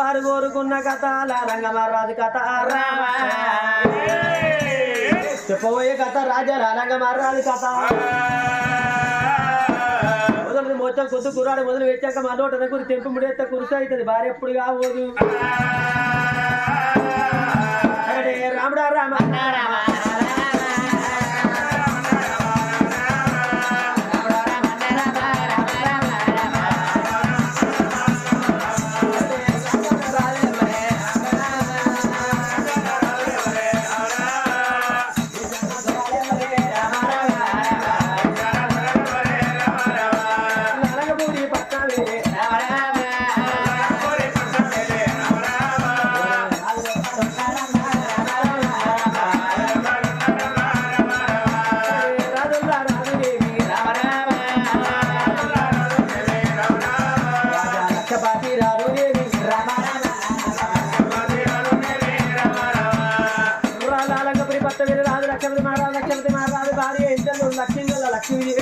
వారు కోరుకున్న కథ లాలంగ కథ రామ చెప్పబోయే కథ రాజా లాలంగ కథ. మొదలు మొత్తం కొద్దు కురాడు మొదలు పెట్టాక మా నోట కురి తెంపు ముడేస్తే కురుస అవుతుంది. భార్య ఎప్పుడు కావోదు. రాముడా రామ. రాజాలంగపురి పట్ట వీరు మహారాజు లక్ష్మీ మహారాజు భార్య ఇద్దరు లక్ష్మీ లక్ష్మీ